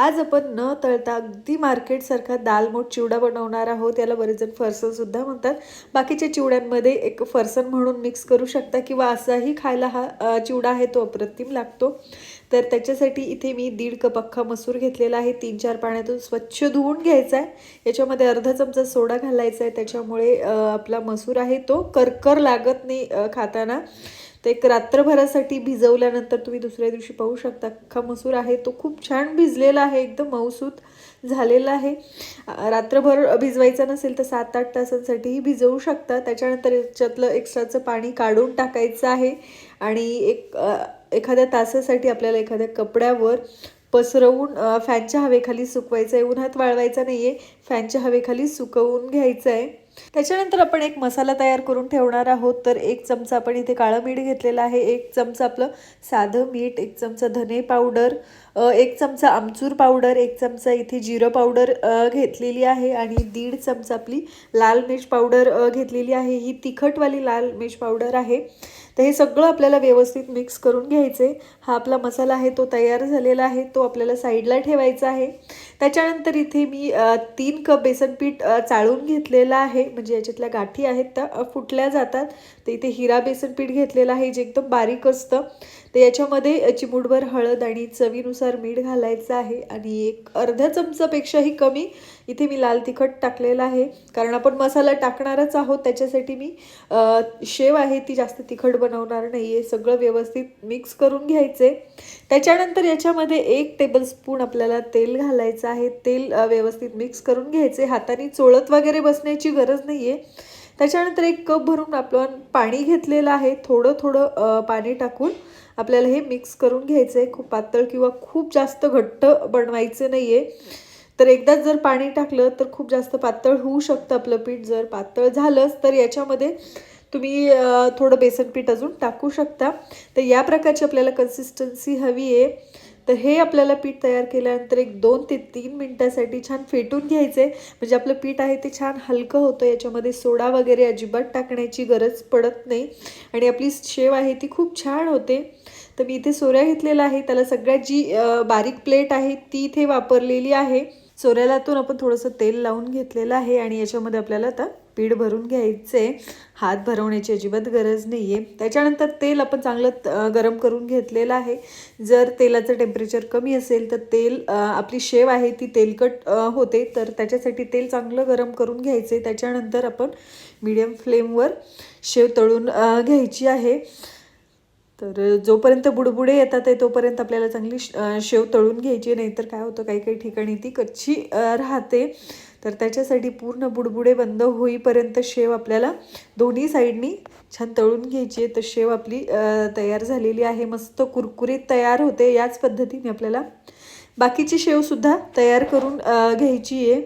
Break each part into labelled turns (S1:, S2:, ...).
S1: आज आपण न तळता अगदी मार्केटसारखा दालमोठ चिवडा बनवणार आहोत. याला बरेच जण फरसनसुद्धा म्हणतात. बाकीच्या चिवड्यांमध्ये एक फरसन म्हणून मिक्स करू शकता किंवा असाही खायला हा चिवडा आहे तो अप्रतिम लागतो. तर त्याच्यासाठी इथे मी दीड कप अख्खा मसूर घेतलेला आहे. तीन चार पाण्यातून स्वच्छ धुवून घ्यायचा आहे. याच्यामध्ये अर्धा चमचा सोडा घालायचा आहे. त्याच्यामुळे आपला मसूर आहे तो करकर लागत नाही खाताना. तर एक रात्रभरासाठी भिजवल्यानंतर तुम्ही दुसऱ्या दिवशी पाहू शकता. अख्खा मसूर आहे तो खूप छान भिजलेला आहे एकदम मऊसूत झालेला आहे. रात्रभर भिजवायचा नसेल तर सात आठ तासांसाठीही भिजवू शकता. त्याच्यानंतर याच्यातलं एक्स्ट्राचं पाणी काढून टाकायचं आहे आणि एक एखाद्या तासासाठी आपल्याला एखाद्या कपड्यावर पसरवून फॅनच्या हवेखाली सुकवायचं आहे. उन्हात वाळवायचा नाही आहे फॅनच्या हवेखाली सुकवून घ्यायचं आहे. त्याच्यानंतर आपण एक मसाला तयार करून ठेवणार आहोत. तर एक चमचा आपण इथे काळं मीठ घेतलेलं आहे. एक चमचा आपलं साधं मीठ एक चमचा धने पावडर एक चमचा आमचूर पावडर एक चमचा इथे जिरं पावडर घेतलेली आहे आणि दीड चमचा आपली लाल मिर्च पावडर घेतलेली आहे. ही तिखटवाली लाल मिर्च पावडर आहे. तर हे सगळं आपल्याला व्यवस्थित मिक्स करून घ्यायचे हा आपला मसाला आहे तो तयार झालेला आहे तो आपल्याला साईडला ठेवायचा आहे. त्याच्यानंतर इथे मी तीन कप बेसन पीठ चाळून घेतलेलं आहे. म्हणजे याच्यातल्या गाठी आहेत त्या फुटल्या जातात. तर इथे हिरा बेसन पीठ घेतलेलं आहे जे एकदम बारीक असतं. तर याच्यामध्ये चिमूटभर हळद आणि चवीनुसार मीठ घालायचं आहे आणि एक अर्ध्या चमचापेक्षाही कमी इथे मी लाल तिखट टाकलेलं आहे. कारण आपण मसाला टाकणारच आहोत त्याच्यासाठी मी शेव आहे ती जास्त तिखट बनवणार नाही आहे सगळं व्यवस्थित मिक्स करून घ्यायचे. त्याच्यानंतर याच्यामध्ये एक टेबलस्पून आपल्याला तेल घालायचं आहे. तेल व्यवस्थित मिक्स करून घ्यायचे. हाताने चोळत वगैरे बसण्याची गरज नाही आहे त्याच्यानंतर एक कप भरून आपण पाणी घेतलेलं आहे. थोडं थोडं पाणी टाकून आपल्याला हे मिक्स करून घ्यायचं आहे खूप पातळ किंवा खूप जास्त घट्ट बनवायचं नाही आहे तर एकदाच जर पाणी टाकलं तर खूप जास्त पातळ होऊ शकतं आपलं पीठ. जर पातळ झालंच तर याच्यामध्ये तुम्ही थोडं बेसन पीठ अजून टाकू शकता. तर या प्रकारची आपल्याला कन्सिस्टन्सी हवी आहे. तर हे आपल्याला पीठ तयार केल्यानंतर एक दोन ते तीन मिनटासाठी छान फेटून घ्यायचे. म्हणजे आपलं पीठ आहे ते छान हलकं होतं याच्यामध्ये सोडा वगैरे अजिबात टाकण्याची गरज पडत नाही. आणि आपली शेव आहे ती खूप छान होते. तर मी इथे सोऱ्या घेतलेला आहे. त्याला सगळ्यात जी बारीक प्लेट आहे ती इथे वापरलेली आहे. सोऱ्यालातून आपण थोडंसं तेल लावून घेतलेलं आहे आणि याच्यामध्ये आपल्याला आता पीठ भरून घ्यायचं आहे हात भरवण्याची अजिबात गरज नाही आहे त्याच्यानंतर तेल आपण चांगलं गरम करून घेतलेलं आहे. जर तेलाचं टेम्परेचर कमी असेल तर तेल आपली शेव आहे ती तेलकट होते. तर त्याच्यासाठी तेल चांगलं गरम करून घ्यायचे त्याच्यानंतर आपण मीडियम फ्लेमवर शेव तळून घ्यायची आहे. तर जोपर्यंत बुडबुडे येतात आहे तोपर्यंत आपल्याला चांगली श- शेव तळून घ्यायची नाहीतर काय होतं काही काही ठिकाणी ती कच्ची राहते. तर त्याच्यासाठी पूर्ण बुडबुडे बंद होईपर्यंत शेव आपल्याला दोन्ही साईडनी छान तळून घ्यायची आहे. तर शेव आपली तयार झालेली आहे. मस्त कुरकुरीत तयार होते. याच पद्धतीने आपल्याला बाकीची शेवसुद्धा तयार करून घ्यायची आहे.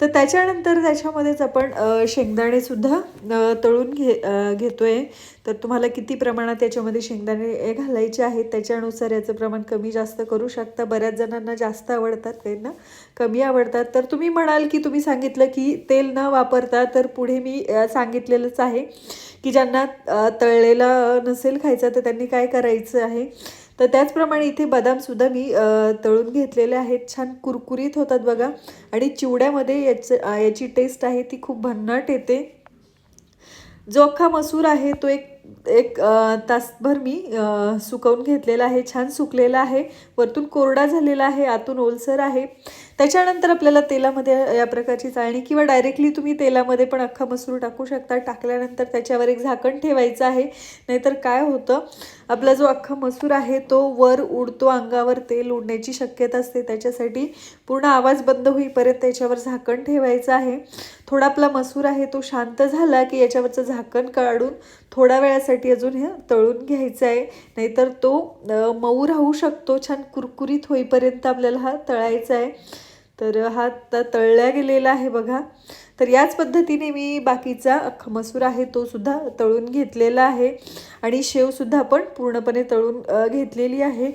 S1: तर त्याच्यानंतर त्याच्यामध्येच आपण शेंगदाणेसुद्धा तळून घे घेतो आहे तर तुम्हाला किती प्रमाणात याच्यामध्ये शेंगदाणे घालायचे आहेत त्याच्यानुसार याचं प्रमाण कमी जास्त करू शकता. बऱ्याच जणांना जास्त आवडतात त्यांना कमी आवडतात. तर तुम्ही म्हणाल की तुम्ही सांगितलं की तेल न वापरता तर पुढे मी सांगितलेलंच आहे की ज्यांना तळलेला तळलेलं नसेल खायचं तर त्यांनी काय करायचं आहे? तर त्याचप्रमाणे इथे बदामसुद्धा मी तळून घेतलेले आहेत. छान कुरकुरीत होतात बघा. आणि चिवड्यामध्ये याचं याची टेस्ट आहे ती खूप भन्नाट येते. जो अख्खा मसूर आहे तो एक एक तासभर मी सुकवून घेतलेला आहे. छान सुकलेला आहे. वरतून कोरडा झालेला आहे. आतून ओलसर आहे. त्याच्यानंतर आपल्याला तेलामध्ये या प्रकारची चाळणी किंवा डायरेक्टली तुम्ही तेलामध्ये पण अख्खा मसूर टाकू शकता. टाकल्यानंतर त्याच्यावर एक झाकण ठेवायचं आहे. नाहीतर काय होतं? आपला जो अख्खा मसूर आहे तो वर उडतो अंगावर तेल उडण्याची शक्यता असते. त्याच्यासाठी पूर्ण आवाज बंद होईपर्यंत त्याच्यावर झाकण ठेवायचं आहे. थोडा आपला मसूर आहे तो शांत झाला की याच्यावरचं झाकण काढून थोड्या वेळासाठी अजून हे तळून घ्यायचं आहे. नाहीतर तो मऊ राहू शकतो. छान कुरकुरीत होईपर्यंत आपल्याला हा तळायचा आहे. तर हा आता तळल्या गेलेला आहे बघा. तर याच पद्धतीने मी बाकीचा अख्खा मसूर आहे तो सुद्धा तळून घेतलेला आहे. आणि शेवसुद्धा आपण पूर्णपणे तळून घेतलेली आहे.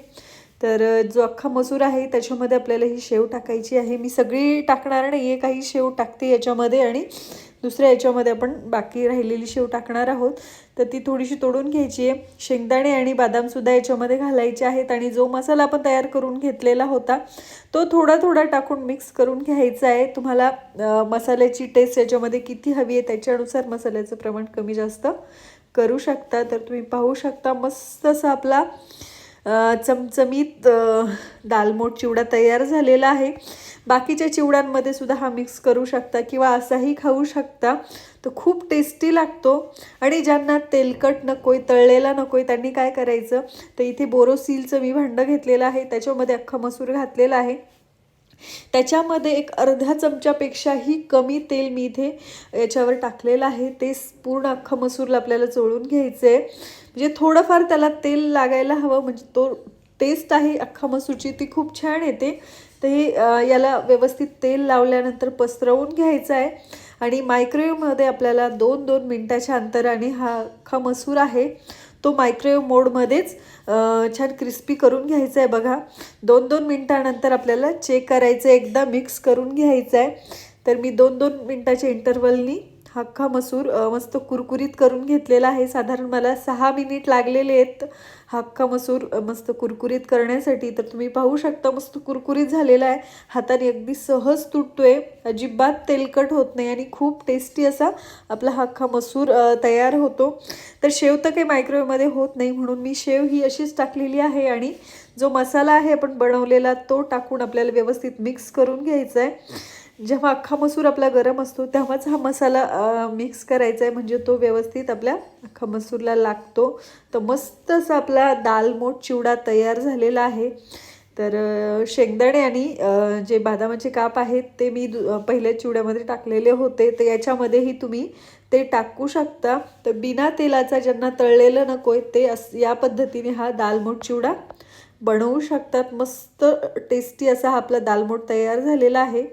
S1: तर जो अख्खा मसूर आहे त्याच्यामध्ये आपल्याला ही शेव टाकायची आहे. मी सगळी टाकणार नाही आहे काही शेव टाकते याच्यामध्ये आणि दुसऱ्या याच्यामध्ये आपण बाकी राहिलेली शेव टाकणार आहोत. तर ती थोडीशी तोडून घ्यायची आहे. शेंगदाणे आणि बदामसुद्धा याच्यामध्ये घालायचे आहेत आणि जो मसाला आपण तयार करून घेतलेला होता तो थोडा थोडा टाकून मिक्स करून घ्यायचा आहे. तुम्हाला मसाल्याची टेस्ट याच्यामध्ये किती हवी आहे त्याच्यानुसार मसाल्याचं प्रमाण कमी जास्त करू शकता. तर तुम्ही पाहू शकता मस्त असा आपला चमचमीत दालमोठ दालमोट चिवडा तयार झालेला आहे. बाकीच्या चिवड्यांमध्ये सुद्धा हा मिक्स करू शकता किंवा असाही खाऊ शकता. तो खूप टेस्टी लागतो. आणि ज्यांना तेलकट नकोय तळलेला नकोय त्यांनी काय करायचं? तर इथे बोरोसिलचं मी भांडं घेतलेलं आहे. त्याच्यामध्ये अख्खा मसूर घातलेला आहे. त्याच्यामध्ये एक अर्ध्या चमच्यापेक्षाही कमी तेल मी इथे याच्यावर टाकलेलं आहे. ते पूर्ण अख्खा मसूरला आपल्याला चोळून घ्यायचं आहे म्हणजे थोडंफार त्याला तेल लागायला हवं. म्हणजे तो टेस्ट आहे अख्खा मसूरची. ती खूप छान येते. ते याला व्यवस्थित तेल लावल्यानंतर पसरवून घ्यायचं आहे आणि मायक्रोवेव्हमध्ये आपल्याला दोन दोन मिनटाच्या अंतराने हा अख्खा मसूर आहे. तो मायक्रोवेव्ह मोडमध्येच छान क्रिस्पी करून घ्यायचा आहे बघा. दोन दोन मिनटानंतर आपल्याला चेक करायचं आहे एकदा मिक्स करून घ्यायचं आहे तर मी दोन दोन मिनटाच्या इंटरवलनी अख्खा मसूर मस्त कुरकुरीत करून घेतलेला आहे. साधारण मला सहा मिनिट लागलेले आहेत हक्का मसूर मस्त कुरकुरीत करण्यासाठी. तर तुम्ही पाहू शकता मस्त कुरकुरीत झालेला आहे. हाताने अगदी सहज तुटतोय. अजिबात तेलकट होत नाही आणि खूप टेस्टी असा आपला हक्का मसूर तयार होतो. तर शेव तर काही मायक्रोवेव्हमध्ये होत नाही म्हणून मी शेव ही अशीच टाकलेली आहे आणि जो मसाला आहे आपण बनवलेला तो टाकून आपल्याला व्यवस्थित मिक्स करून घ्यायचा आहे. जेव्हा अख्खा मसूर आपला गरम असतो तेव्हाच हा मसाला मिक्स करायचा आहे म्हणजे तो व्यवस्थित आपल्या अख्खा मसूरला लागतो. तर मस्त असा आपला दालमोट चिवडा तयार झालेला आहे. तर शेंगदाणे आणि जे बदामाचे काप आहेत ते मी दु पहिल्या चिवड्यामध्ये टाकलेले होते. तर याच्यामध्येही तुम्ही ते टाकू शकता. तर बिना तेलाचा ज्यांना तळलेलं नको आहे ते अस या पद्धतीने हा दालमोट चिवडा बनवू शकतात. मस्त टेस्टी असा हा आपला दालमोट तयार झालेला आहे.